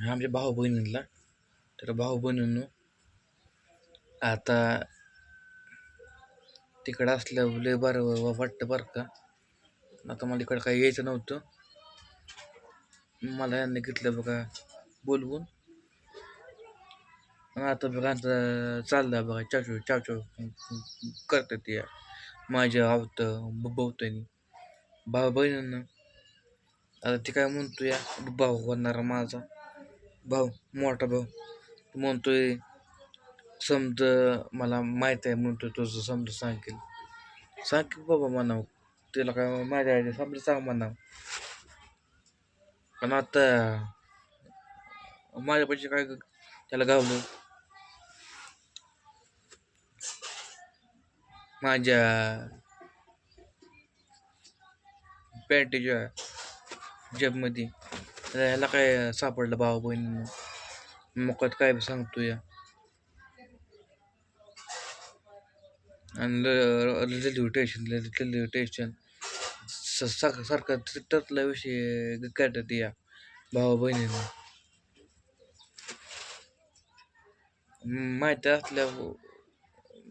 आमच्या भाऊ बहिणीला तर भाऊ बहिणींनो आता तिकडं असलं लय बरं वाटतं बरं का. आता मला इकडं काही यायचं नव्हतं. मला यांनी घेतलं बघा बोलवून. आता बघा आता चाललं बघा. चाचू चाचू करतात ते. माझ्या आवतं बघतोय भाऊ बहिणींना आता ती काय म्हणतो या भाऊ होणार माझा. भाऊ मोठा भाऊ. तो म्हणतोय समज मला माहीत आहे म्हणतो तुझं समज सांगेल. सांग की बाबा म्हणावं. तिला काय माझ्या आईने समजा सांग म्हणावं. पण आता माझ्यापाशी काय त्याला गावलं माझ्या पॅन्टच्या जबमध्ये तर ह्याला काय सापडलं भाऊ बहिणीनं मुकात काय सांगतो या आणि रेल्वे टेन्शन रेल्वे टेन्शन सारखा त्यातला विषय काढतात या भावा बहिणीनं माहिती असल्या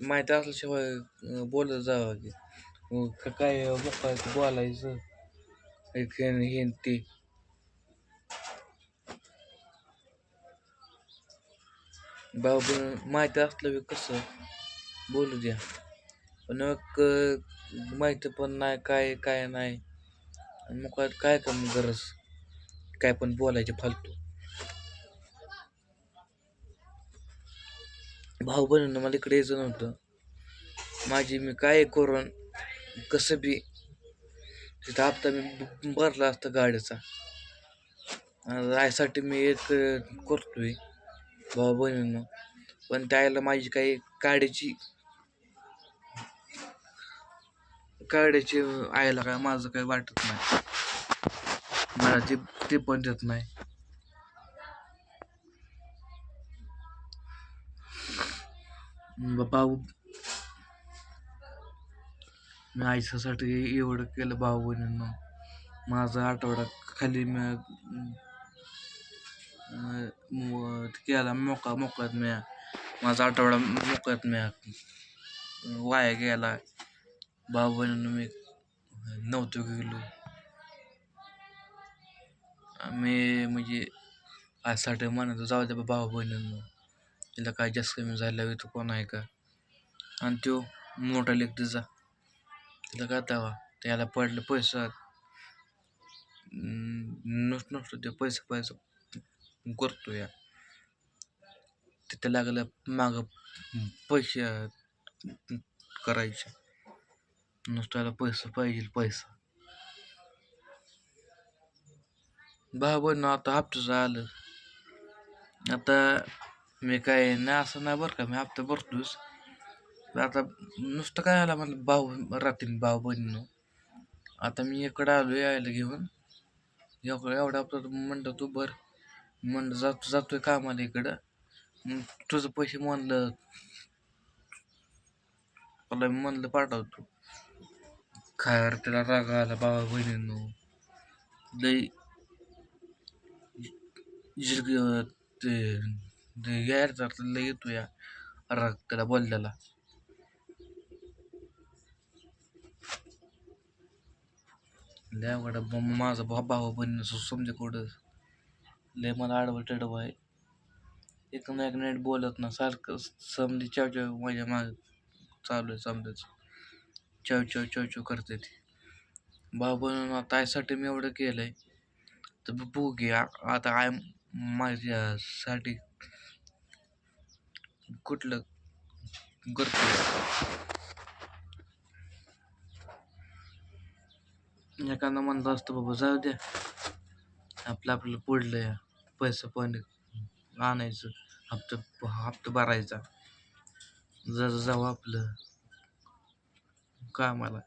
माहिती असल्याशिवाय बोलत जावं की काय मोका बोलायचं एक हे ते भाऊ माहिती असलं बी कसं बोलू द्या. पण मग माहिती पण नाही काय काय नाही. आणि मग काय- काम का मग गरज? काय पण बोलायचे फालतू. भाऊ बहिणीनं मला इकडे यायचं नव्हतं. माझी मी काय करून कसं बी तिथं हप्ता मी भरला असता गाडीचा. राहायसाठी मी एक करतोय. भाऊ बहिणींना पण त्याला माझी काही गाडीची गाडीची आईला काय माझं काही वाटत नाही. मला ते ते पण देत नाही. भाऊ मी आयसासाठी एवढं केलं भाऊ बहिणींना माझा आठवडा खाली मी केला मोका मोकळ्यात मिळा माझा आठवडा मोकळ्यात मिळा वाया गेला. भाऊ मी नव्हतो गेलो. मी म्हणजे आजसाठी म्हणतो जाऊ दे बा भाऊ बहिणींना तिला काय जास्त कमी झालं तो कोण आहे का? आणि तो मोठा लेख तिचा तिला काय दावा त्याला पडलं पैसा. नुसतं नसतो ते पैसा पैसा. करतो या तिथं लागलं माग पैसे करायचे. नुसत्याला पैसा पाहिजे पैसा. भाऊ आता हप्ताचं आलं आता मी काय नाही असं नाही बरं का मी हप्ता भरतोच. आता नुसतं काय आला मला भाऊ राहतील भाऊ बहिणीनं. आता मी इकडं आलो यायला घेऊन. एवढं एवढा हप्ता म्हणतो तू बरं म्हणलं जातो जातोय कामाला इकडं. मग तुझं पैसे म्हणलं मला मी म्हणलं पाठवतो. खायर त्याला राग आला बाबा बहिणींनो. लई जिरग ते ते यायला लई येतो या राग त्याला बोलल्याला. लय अवघड मग माझा भाऊ भाऊ बहिणी समजे कुठं? लय मला आडवं टेडवं आहे. एक ना एक नाईट बोलत ना सारखं समधी चाव चाव माझ्या माग चालू आहे समजायचं. चाव चाव चाव चाव करते ती. भाऊ बहिणी आता आयसाठी मी एवढं केलं आहे तर बघू घे आता आय माझ्यासाठी कुठलं करतो एखादा म्हणलं असतं बाबा जाऊ द्या आपलं आपलं पुढलं या. पैसा पण आणायचं हप्ता हप्ता भरायचा. जसं जाऊ आपलं कामाला.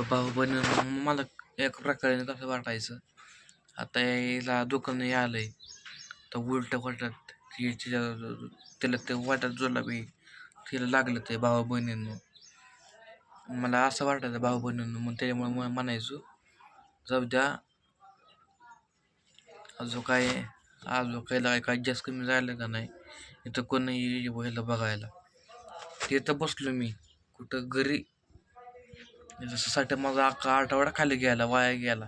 भाऊ पण मला एक प्रकारे कसं वाटायचं आता याला दुकान आलंय तर उलट वाटत की तिच्या- तिला ते वाटत जोडला बी तिला लागलं ते भाऊ बहिणींना. मला असं वाटायचं भाऊ बहिणींना मग त्याच्यामुळे म्हणायचो जाऊ द्या. जो काय आलो काही काय जास्त कमी झालं का नाही? इथं कोणी व्हायला बघायला तिथं बसलो मी. कुठं घरी. जसं माझा अख्खा आठवडा खाली गेला वाया गेला.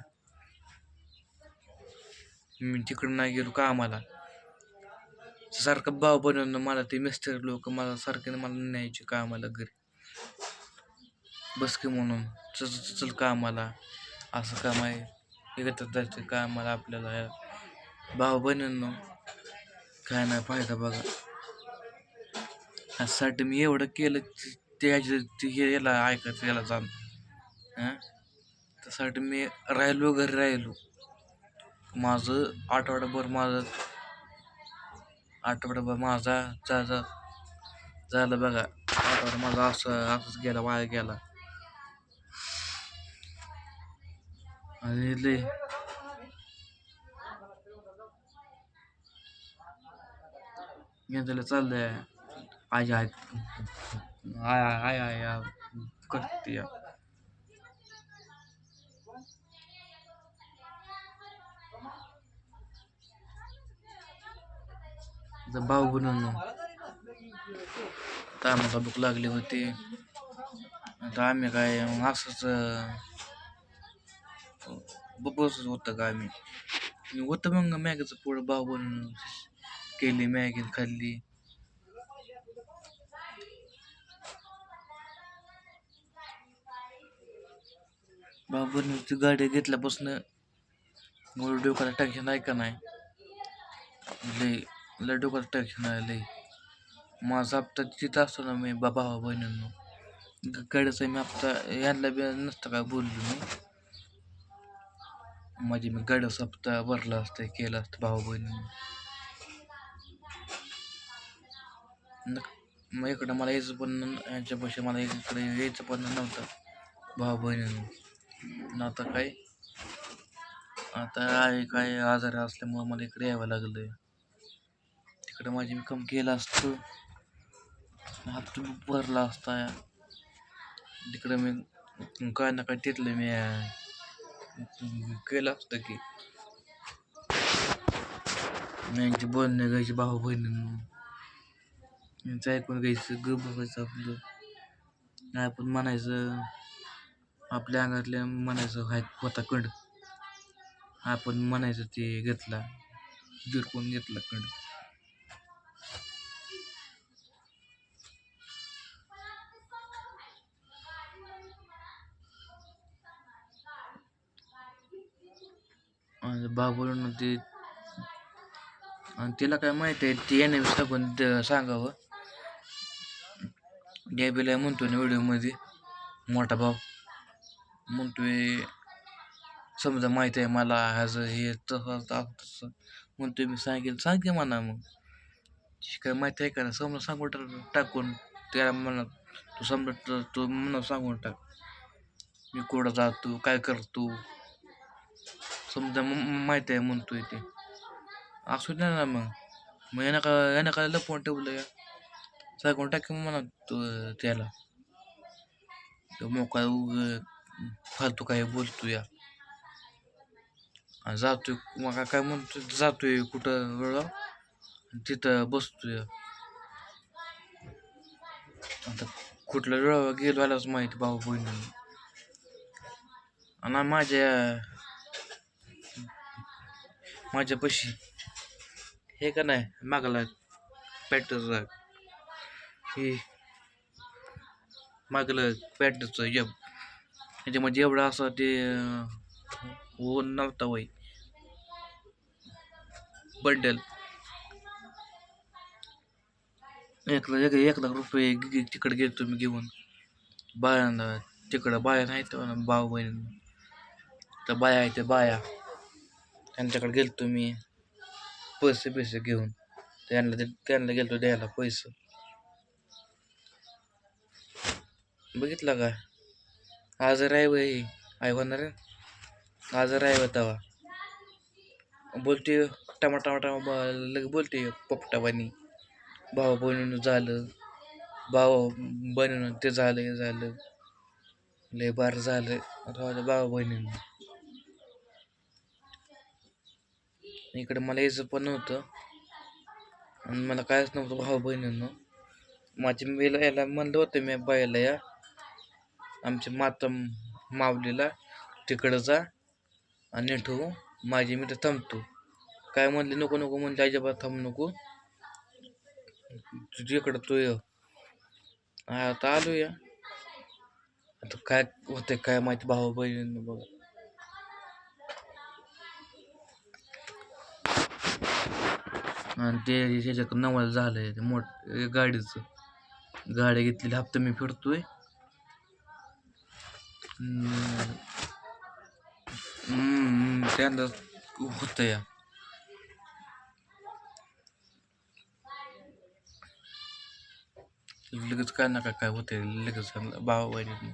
मी तिकडं नाही गेलो का आम्हाला सारखं भाव बनवून मला ते मिस्टर लोक मला सारखे मला न्यायचे का आम्हाला घरी. बस की म्हणून. चल चल का आम्हाला असं काम आहे. एकत्र जायचं का आम्हाला आपल्याला. भाऊ बनवून काय नाही फायदा बघा. त्यासाठी मी एवढं केलं ते हे याला ऐकत याला जाण हां? त्यासाठी मी राहिलो घरी राहिलो. माझं आठवडाभर माझं आठवडाभर माझा जा झालं बघा. आठवडा माझा असं असंच गेला वाया गेला. आणि लय चाललंय. आय आय आय आय आय आय करते भाऊ बनवून तर आम्हाला भूक लागली होती. आता आम्ही काय असंच बसच होतं का आम्ही. होतं मग मॅगचं पोळं भाऊ बनवून. केली, मॅगी खाल्ली। बनवून गाडी घेतल्यापासून डोक्याला टेन्शन आहे का नाही? लय लय डोक्याला टेन्शन आहे लय माझा हप्ता तिथं असतो ना मी, बाबा बहिणींनो. गाडीचा मी हप्ता यांना बी नसतं काय बोललो मी. माझी मी हप्ता भरला असतं, केलं मग इकडं मला यायचं पण यांच्यापाशी मला इकडे यायचं पण नव्हतं. भाऊ बहिणीनं. आता काय? आता आहे काय आजारी असल्यामुळं मला इकडे यावं लागलं तिकडं माझी मी कम केलं असतं. हात भरला असता. तिकडं मी काय ना काय तिथलं मी केलं असतं की. यांची बोलणे घ्यायची भाऊ बहिणींना. यांचं ऐकून घ्यायचं ग बघायचं आपलं. आपण म्हणायचं आपल्या अंगातल्या म्हणायचं हाय होता कंड. आपण म्हणायचं ते घेतला जिरकून घेतला कंड. बाबूला ते आणि तिला काय माहिती आहे ती याने सांगून सांगावं. गॅबीला म्हणतो ना व्हिडिओमध्ये मोठा भाऊ. म्हणतोय समजा माहिती आहे मला ह्याचं हे तसं तसं म्हणतोय मी सांगेल सांगेन म्हणा मग. काय माहिती आहे का ना समजा सांगून टाकून. त्याला म्हणा तू समजा तू म्हणा सांगून टाक. मी कुठं जातो काय करतो? समजा माहिती आहे म्हणतोय ते. असू द्या ना मग. मग यानं का यानं का लपवून ठेवलं या? सांगून टाक म्हणा तो त्याला तो मोका उग फालतू काय बोलतो या जातोय मग काय म्हणतो जातोय कुठं वेळ तिथं बसतोय आता कुठल्या वेळ गेलो आलाच माहिती भाऊ बहिणी आणि माझ्या माझ्यापाशी हे का नाही मागला पॅटचा हे मागलं पॅटचं जब त्याच्यामध्ये एवढं असं ते ऊन नव्हता वय. बंडल एक लाख एक लाख रुपये तिकडे गेलो तुम्ही घेऊन. बायांना तिकडं बाया नाहीत भाऊ बहीण. तर बाया आहेत बाया. त्यांच्याकडे गेलो तुम्ही. पैसे पैसे घेऊन. त्यांना त्यांना गेलो द्यायला पैसे. बघितलं का? आज राय आई होणार आज राय तवा. बोलते टमा टमा लगे बोलते पपटाबानी भाऊ बनवून झालं. भाव बनवून ते झालं हे झालं. लय बार झालं. भाव बहिणीनं इकडे मला यायचं पण नव्हतं. आणि मला कायच नव्हतं भाऊ बहिणीनं माझी मीला यायला म्हणलं होतं मी बायला या. आमच्या माता माऊलीला तिकडं जा आणि ठेवू. माझी मी तर थांबतो. काय म्हणले नको नको म्हणले अजिबात थांबू नको. तुझ्याकडं तू ये. आता आलो या आता काय होते काय माहिती भाऊ बहिणींनो बघा. आणि ते ह्याच्यात झालं आहे ते मोठ गाडीचं. गाडी घेतलेली हप्ता मी फिरतोय. हम्म. हम्म, त्यांना होतं या लगेच काय ना काय काय होतंय लगेच भावा बहिणी